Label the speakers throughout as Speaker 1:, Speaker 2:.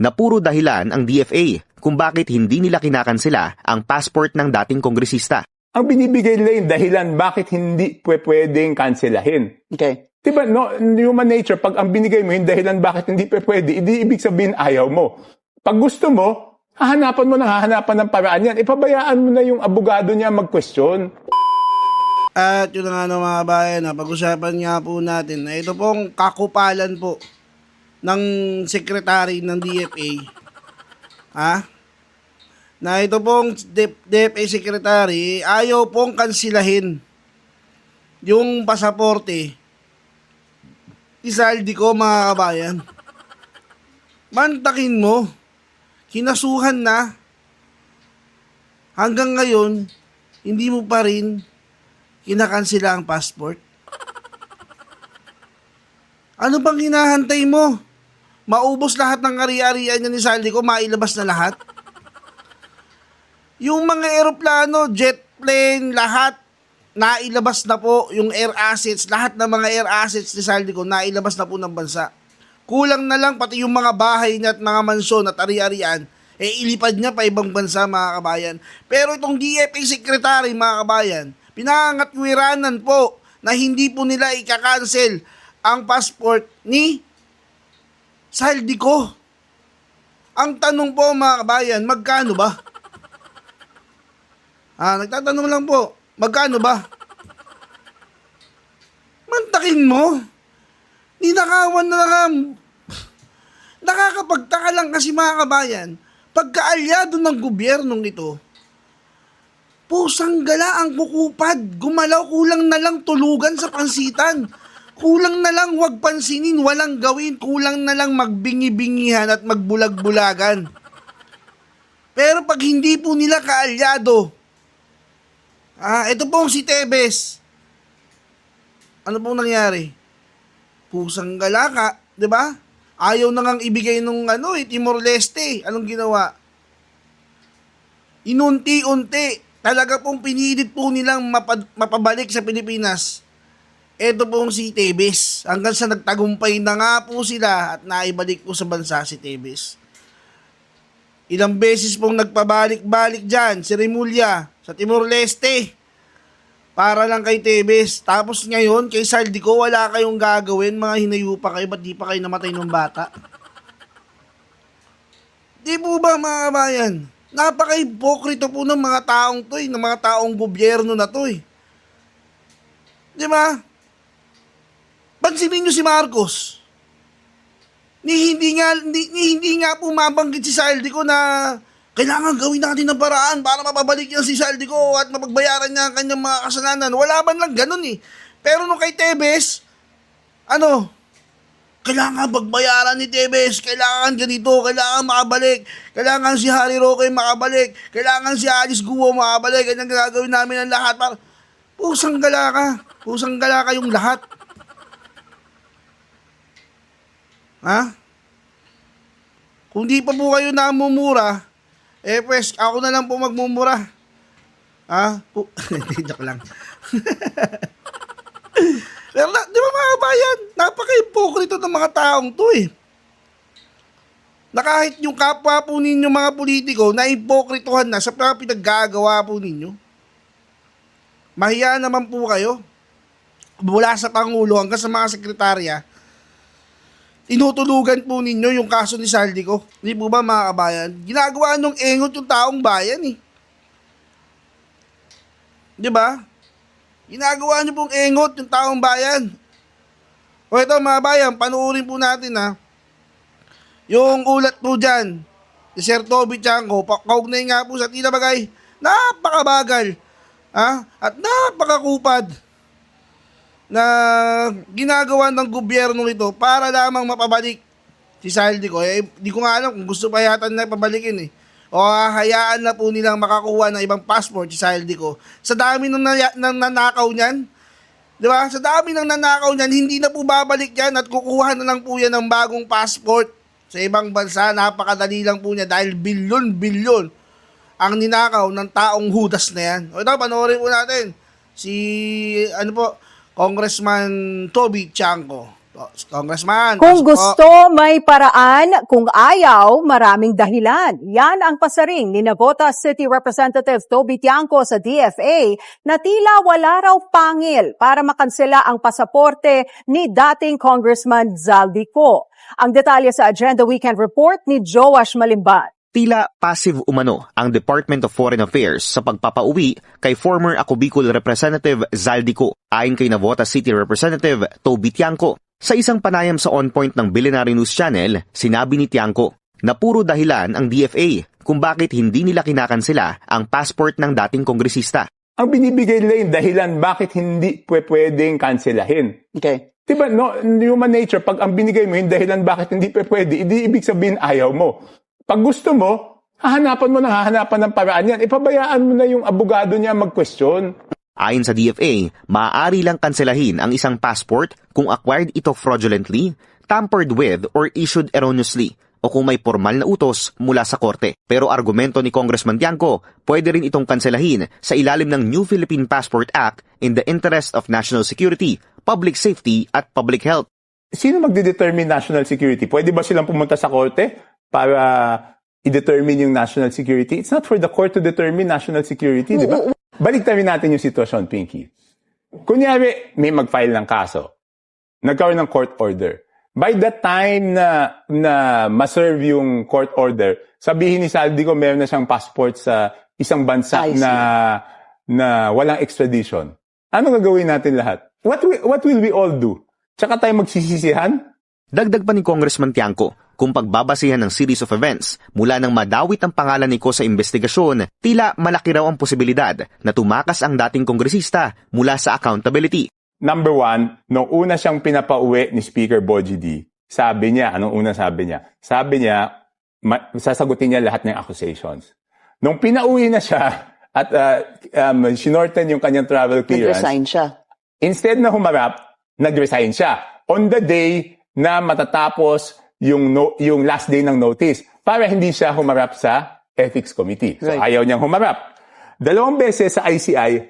Speaker 1: na puro dahilan ang DFA kung bakit hindi nila kinakansela ang passport ng dating kongresista.
Speaker 2: Ang binibigay nila yung dahilan bakit hindi pwe- pwedeng kanselahin.
Speaker 3: Okay.
Speaker 2: Diba, no, human nature, pag ang binigay mo yung dahilan bakit hindi pwede, hindi ibig sabihin ayaw mo. Pag gusto mo, hahanapan mo ng hahanapan ng paraan yan. Ipabayaan mo na yung abogado niya mag-question.
Speaker 4: At yun na nga no, mga bayan, pag-usapan nga po natin na ito pong kakupalan po ng sekretary ng DFA. Ha? Na ito pong DFA secretary ayaw pong kansilahin yung pasaporte isaldi ko mga kabayan. Mantakin mo. Kinasuhan na. Hanggang ngayon, hindi mo pa rin kinakansila ang passport? Ano bang hinahantay mo? Maubos lahat ng ari-arian niya ni Saldi ko, mailabas na lahat? Yung mga eroplano, jet plane, lahat, nailabas na po yung air assets, lahat ng mga air assets ni Saldi ko, nailabas na po ng bansa. Kulang na lang pati yung mga bahay niya at mga mansyon at ari-arian, eh ilipad niya pa ibang bansa mga kabayan. Pero itong DFA secretary mga kabayan, pinangatwiranan po na hindi po nila ikakancel ang passport ni Saldi ko. Ang tanong po mga kabayan, magkano ba? Ah, nagtatanong lang po, magkano ba? Mantakin mo. Ninakawan na lang. Nakakapagtaka lang kasi mga kabayan, pagkaalyado ng gobyernong ito, pusang gala ang kukupad, gumalaw kulang na lang tulugan sa pansitan. Kulang na lang wag pansinin, walang gawin, kulang na lang magbingi-bingihan at magbulag-bulagan. Pero pag hindi po nila kaalyado, ah, ito pong si Tebes, ano pong nangyari? Pusang gala ka, di ba? Ayaw na ngang ibigay nung ano eh, Timor Leste. Anong ginawa? Inunti-unti. Talaga pong pinilit po nilang mapad- mapabalik sa Pilipinas. Ito pong si Tebes. Hanggang sa nagtagumpay na nga po sila at naibalik po sa bansa si Tebes. Ilang beses pong nagpabalik-balik dyan si Remulla sa Timor Leste para lang kay Tebes. Tapos ngayon, kay Saldico, wala kayong gagawin. Mga hinayo pa kayo, ba't di pa kayo namatay ng bata? Di po ba mga kabayan? Napaka-hipokrito po ng mga taong to eh, ng mga taong gobyerno na to eh. Di ba? Pansinin nyo si Marcos. Ni hindi nga ni, ni hindi nga po mabanggit si Saldico na kailangan gawin natin ng paraan para mapabalik niya si Saldico at mapagbayaran niya ang kanyang mga kasalanan. Wala man lang ganun eh. Pero nung kay Tebes, ano, kailangan pagbayaran ni Tebes, kailangan ganito, kailangan makabalik, kailangan si Harry Roque makabalik, kailangan si Alice Guo makabalik, ganyan gagawin namin ang lahat para pusang gala ka, pusang gala kayong lahat. Ha? Kung di pa po kayo namumura, eh pues, ako na lang po magmumura. Ha? Joke lang. Pero di ba mga kabayan, napaka-hypocrite ng mga taong to eh. Na kahit yung kapwa po ninyo mga politiko na hipokritohan na sa mga pinaggagawa po ninyo. Mahiya naman po kayo. Mula sa Pangulo hanggang sa mga sekretarya, tinutulugan po ninyo yung kaso ni Saldico. Hindi po ba mga kabayan? Ginagawa nung engot yung taong bayan eh. Di ba? Ginagawa niyo pong engot yung taong bayan. O ito mga bayan, panuorin po natin ha. Yung ulat po dyan, ni Sir Toby Chanko, pa- kaugnay nga po sa tila bagay, napakabagal. Ha? At napakakupad na ginagawa ng gobyerno ito para lamang mapabalik si Saldico. Eh, di ko nga alam kung gusto pa yata na pabalikin eh. O hayaan na po nilang makakuha ng ibang passport si Saldico. Sa dami ng, naya- ng nanakaw niyan, di ba? Sa dami ng nanakaw niyan, hindi na po babalik yan at kukuha na lang po yan ng bagong passport sa ibang bansa. Napakadali lang po niya dahil bilyon-bilyon ang ninakaw ng taong hudas na yan. O ito, panoorin po natin si, ano po, Congressman Toby Chanko. Oh, Congressman.
Speaker 3: Kung
Speaker 4: po.
Speaker 3: gusto, may paraan. Kung ayaw, maraming dahilan. Yan ang pasaring ni Navota City Representative Toby Tiangco sa DFA na tila wala raw pangil para makansela ang pasaporte ni dating Congressman Zaldico. Ang detalye sa Agenda Weekend Report ni Joash Malimban.
Speaker 1: Tila passive umano ang Department of Foreign Affairs sa pagpapauwi kay former Ako Bicol Representative Zaldico ayon kay Navota City Representative Toby Tiangco. Sa isang panayam sa On Point ng Billionaire News Channel, sinabi ni Tiangco na puro dahilan ang DFA kung bakit hindi nila kinakansela ang passport ng dating kongresista.
Speaker 2: Ang binibigay nila yung dahilan bakit hindi pwe- pwedeng kanselahin.
Speaker 5: Okay.
Speaker 2: Diba, no, human nature, pag ang binigay mo yung dahilan bakit hindi pwe- pwede, hindi ibig sabihin ayaw mo. Pag gusto mo, hahanapan mo ng hahanapan ng paraan yan. Ipabayaan mo na yung abogado niya mag-question.
Speaker 1: Ayon sa DFA, maaari lang kanselahin ang isang passport kung acquired ito fraudulently, tampered with, or issued erroneously o kung may formal na utos mula sa korte. Pero argumento ni Congressman Tiangco, pwede rin itong kanselahin sa ilalim ng New Philippine Passport Act in the interest of national security, public safety at public health.
Speaker 2: Sino magdedetermine national security? Pwede ba silang pumunta sa korte para i-determine yung national security? It's not for the court to determine national security, di ba? Baliktarin natin yung sitwasyon, Pinky. Kunyari, may mag-file ng kaso. Nagkaroon ng court order. By the time na, na ma-serve yung court order, sabihin ni Saldi ko meron na siyang passport sa isang bansa na na walang extradition. Ano gagawin natin lahat? What will, what will we all do? Tsaka tayo magsisisihan?
Speaker 1: Dagdag pa ni Congressman Tiangco, kung pagbabasihan ng series of events mula nang madawit ang pangalan ni Ko sa investigasyon, tila malaki raw ang posibilidad na tumakas ang dating kongresista mula sa accountability.
Speaker 2: Number one, nung una siyang pinapauwi ni Speaker Boji D, sabi niya, anong una sabi niya? Sabi niya, ma- sasagutin niya lahat ng accusations. Nung pinauwi na siya at uh, um, sinorten yung kanyang travel clearance,
Speaker 5: Nag-resign siya.
Speaker 2: instead na humarap, nag-resign siya. On the day na matatapos yung, no, yung last day ng notice para hindi siya humarap sa ethics committee. So
Speaker 5: Right.
Speaker 2: ayaw niyang humarap. Dalawang beses sa ICI,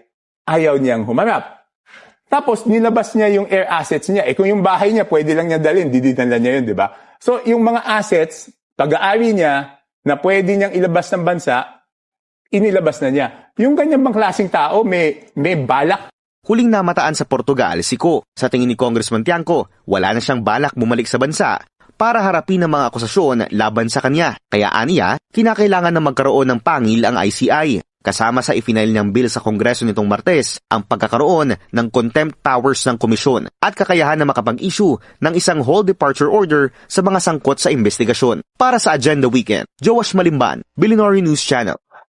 Speaker 2: ayaw niyang humarap. Tapos nilabas niya yung air assets niya. Eh kung yung bahay niya, pwede lang niya dalhin, dididala niya yun, di ba? So yung mga assets, pag-aari niya, na pwede niyang ilabas ng bansa, inilabas na niya. Yung ganyan bang klaseng tao, may, may balak
Speaker 1: Huling namataan sa Portugal si Ko. Sa tingin ni Congressman Tiangco, wala na siyang balak bumalik sa bansa para harapin ang mga akusasyon laban sa kanya. Kaya aniya, kinakailangan na magkaroon ng pangil ang ICI. Kasama sa ifinail niyang bill sa Kongreso nitong Martes ang pagkakaroon ng contempt powers ng komisyon at kakayahan na makapag-issue ng isang whole departure order sa mga sangkot sa investigasyon. Para sa Agenda Weekend, Joash Malimban, Billionaire News Channel.